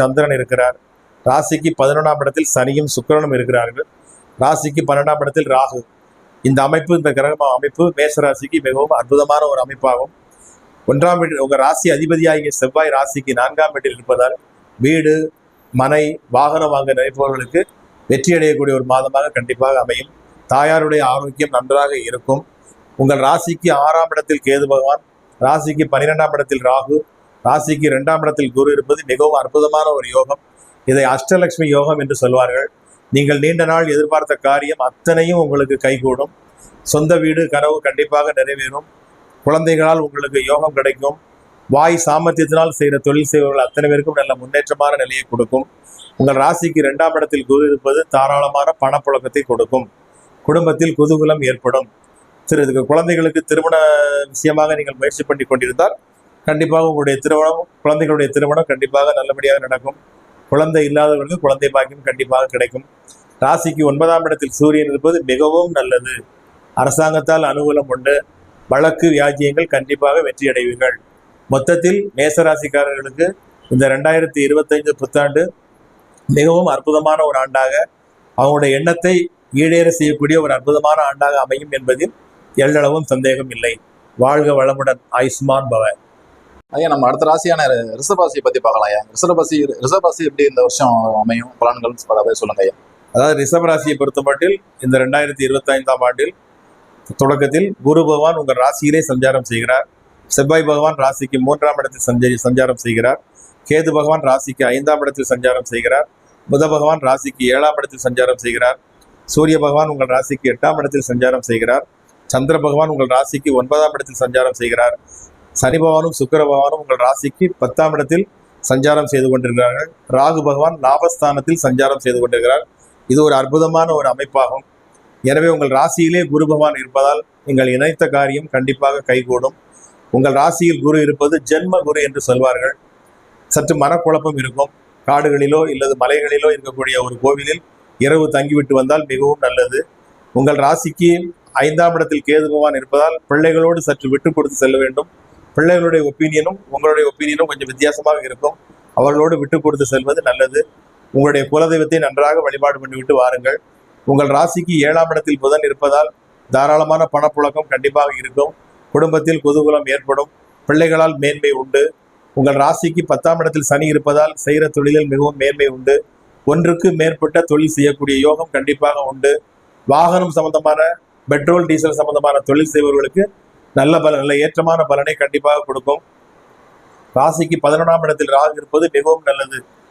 சந்திரன் இருக்கிறார். ராசிக்கு பதினொன்றாம் இடத்தில் சனியும் சுக்கிரனும் இருக்கிறார்கள். ராசிக்கு பன்னெண்டாம் இடத்தில் ராகு. இந்த அமைப்பு இந்த கிரக அமைப்பு மேச ராசிக்கு மிகவும் அற்புதமான ஒரு அமைப்பாகும். ஒன்றாம் வீட்டில் உங்கள் ராசி அதிபதியாகிய செவ்வாய் ராசிக்கு நான்காம் வீட்டில் இருப்பதால் வீடு மனை வாகனம் வாங்க நினைப்பவர்களுக்கு வெற்றி அடையக்கூடிய ஒரு மாதமாக கண்டிப்பாக அமையும். தாயாருடைய ஆரோக்கியம் நன்றாக இருக்கும். உங்கள் ராசிக்கு ஆறாம் இடத்தில் கேது பகவான் ராசிக்கு பன்னிரெண்டாம் இடத்தில் ராகு ராசிக்கு இரண்டாம் இடத்தில் குரு இருப்பது மிகவும் அற்புதமான ஒரு யோகம். இதை அஷ்டலட்சுமி யோகம் என்று சொல்வார்கள். நீங்கள் நீண்ட நாள் எதிர்பார்த்த காரியம் அத்தனையும் உங்களுக்கு கைகூடும். சொந்த வீடு கனவு கண்டிப்பாக நிறைவேறும். குழந்தைகளால் உங்களுக்கு யோகம் கிடைக்கும். வாய் சாமர்த்தியத்தினால் செய்கிற தொழில் செய்வர்கள் அத்தனை பேருக்கும் நல்ல முன்னேற்றமான நிலையை கொடுக்கும். உங்கள் ராசிக்கு இரண்டாம் இடத்தில் குரு இருப்பது தாராளமான பணப்புழக்கத்தை கொடுக்கும். குடும்பத்தில் குதூகலம் ஏற்படும். திரு இதுக்கு குழந்தைகளுக்கு திருமண விஷயமாக நீங்கள் முயற்சி பண்ணி கொண்டிருந்தால் கண்டிப்பாக உங்களுடைய திருமணம் குழந்தைகளுடைய திருமணம் கண்டிப்பாக நல்லபடியாக நடக்கும். குழந்தை இல்லாதவர்களுக்கு குழந்தை பாக்கியம் கண்டிப்பாக கிடைக்கும். ராசிக்கு ஒன்பதாம் இடத்தில் சூரியன் இருப்பது மிகவும் நல்லது. அரசாங்கத்தால் அனுகூலம் உண்டு. வழக்கு வியாஜியங்கள் கண்டிப்பாக வெற்றி அடைவீர்கள். மொத்தத்தில் மேசராசிக்காரர்களுக்கு இந்த ரெண்டாயிரத்தி இருபத்தைந்து புத்தாண்டு மிகவும் அற்புதமான ஒரு ஆண்டாக அவங்களுடைய எண்ணத்தை ஈடேற செய்யக்கூடிய ஒரு அற்புதமான ஆண்டாக அமையும் என்பதில் எல்லளவும் சந்தேகம் இல்லை. வாழ்க வளமுடன் ஆயுஷ்மான் பவன். ஐயா நம்ம அடுத்த ராசியான ரிசர்வாசியை ரிஷபராசியை பத்தி பார்க்கலாம் ஐயா. ரிஷபராசி ரிஷபராசி எப்படி இந்த வருஷம் அமையும்? பலன்கள் பல சொல்லுங்க ஐயா. அதாவது ரிஷப ராசியை பொறுத்தமட்டில் இந்த ரெண்டாயிரத்தி இருபத்தைந்தாம் ஆண்டில் தொடக்கத்தில் குரு பகவான் உங்கள் ராசியிலே சஞ்சாரம் செய்கிறார். செவ்வாய் பகவான் ராசிக்கு மூன்றாம் இடத்தில் சஞ்சரி சஞ்சாரம் செய்கிறார். கேது பகவான் ராசிக்கு ஐந்தாம் இடத்தில் சஞ்சாரம் செய்கிறார். புத பகவான் ராசிக்கு ஏழாம் இடத்தில் சஞ்சாரம் செய்கிறார். சூரிய பகவான் உங்கள் ராசிக்கு எட்டாம் இடத்தில் சஞ்சாரம் செய்கிறார். சந்திர பகவான் உங்கள் ராசிக்கு ஒன்பதாம் இடத்தில் சஞ்சாரம் செய்கிறார். சனி பகவானும் சுக்கர பகவானும் உங்கள் ராசிக்கு பத்தாம் இடத்தில் சஞ்சாரம் செய்து கொண்டிருக்கிறார்கள். ராகு பகவான் லாபஸ்தானத்தில் சஞ்சாரம் செய்து கொண்டிருக்கிறார். இது ஒரு அற்புதமான ஒரு அமைப்பாகும். எனவே உங்கள் ராசியிலே குரு பகவான் இருப்பதால் நீங்கள் இணைத்த காரியம் கண்டிப்பாக கைகூடும். உங்கள் ராசியில் குரு இருப்பது ஜென்ம குரு என்று சொல்வார்கள். சற்று மனக்குழப்பம் இருக்கும். காடுகளிலோ இல்லது மலைகளிலோ இருக்கக்கூடிய ஒரு கோவிலில் இரவு தங்கிவிட்டு வந்தால் மிகவும் நல்லது. உங்கள் ராசிக்கு ஐந்தாம் இடத்தில் கேது பகவான் இருப்பதால் பிள்ளைகளோடு சற்று விட்டு கொடுத்து செல்ல வேண்டும். பிள்ளைகளுடைய ஒப்பீனியனும் உங்களுடைய ஒப்பீனியனும் கொஞ்சம் வித்தியாசமாக இருக்கும். அவர்களோடு விட்டு கொடுத்து செல்வது நல்லது. உங்களுடைய குலதெய்வத்தை நன்றாக வழிபாடு பண்ணிவிட்டு வாருங்கள். உங்கள் ராசிக்கு ஏழாம் இடத்தில் புதன் இருப்பதால் தாராளமான பணப்புழக்கம் கண்டிப்பாக இருக்கும். குடும்பத்தில் குதூகலம் ஏற்படும். பிள்ளைகளால் மேன்மை உண்டு. உங்கள் ராசிக்கு பத்தாம் இடத்தில் சனி இருப்பதால் செய்கிற தொழிலில் மிகவும் மேன்மை உண்டு. ஒன்றுக்கு மேற்பட்ட தொழில் செய்யக்கூடிய யோகம் கண்டிப்பாக உண்டு. வாகனம் சம்பந்தமான பெட்ரோல் டீசல் சம்பந்தமான தொழில் செய்பவர்களுக்கு நல்ல பல நல்ல ஏற்றமான பலனை கண்டிப்பாக கொடுக்கும். ராசிக்கு பதினொன்றாம் இடத்தில் ராகு இருப்பது மிகவும் நல்லது.